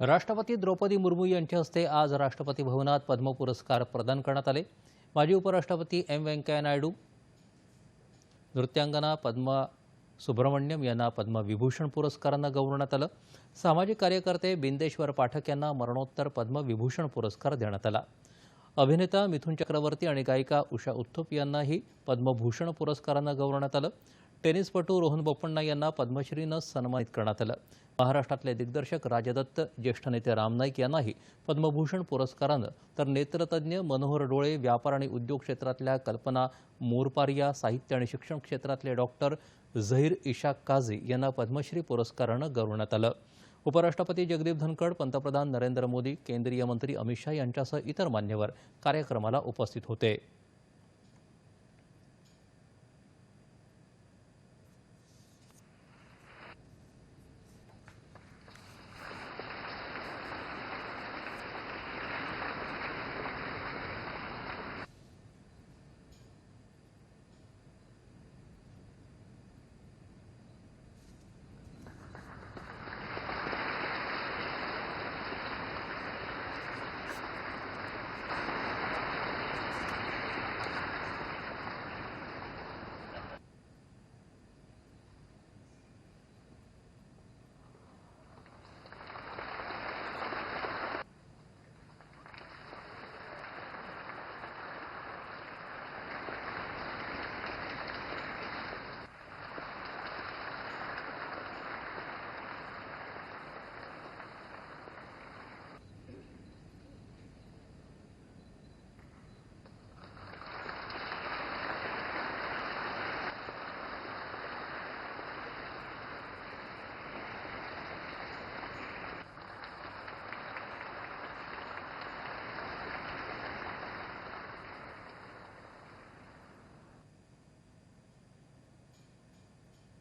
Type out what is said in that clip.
राष्ट्रपती द्रौपदी मुर्मू यांच्या हस्ते आज राष्ट्रपती भवनात पद्म पुरस्कार प्रदान करण्यात आले. माजी उपराष्ट्रपती एम व्यंकय्या नायडू नृत्यांगना पद्मा सुब्रमण्यम यांना पद्मविभूषण पुरस्कारानं गौरवण्यात आलं. सामाजिक कार्यकर्ते बिंदेश्वर पाठक यांना मरणोत्तर पद्मविभूषण पुरस्कार देण्यात आला. अभिनेता मिथुन चक्रवर्ती आणि गायिका उषा उत्थुप यांनाही पद्मभूषण पुरस्कारानं गौरवण्यात आलं. टेनिसपटू रोहन बोपण्णा यांना पद्मश्रीनं सन्मानित करण्यात आलं. महाराष्ट्रातले दिग्दर्शक राजदत्त ज्येष्ठ नेते राम नाईक यांनाही पद्मभूषण पुरस्कारानं तर नेत्रतज्ञ मनोहर डोळे व्यापार आणि उद्योग क्षेत्रातल्या कल्पना मोरपारिया साहित्य आणि शिक्षण क्षेत्रातले डॉक्टर झहीर इशाक काझी यांना पद्मश्री पुरस्कारानं गौरवण्यात आलं. उपराष्ट्रपती जगदीप धनखड पंतप्रधान नरेंद्र मोदी केंद्रीय मंत्री अमित शाह यांच्यासह इतर मान्यवर कार्यक्रमाला उपस्थित होते.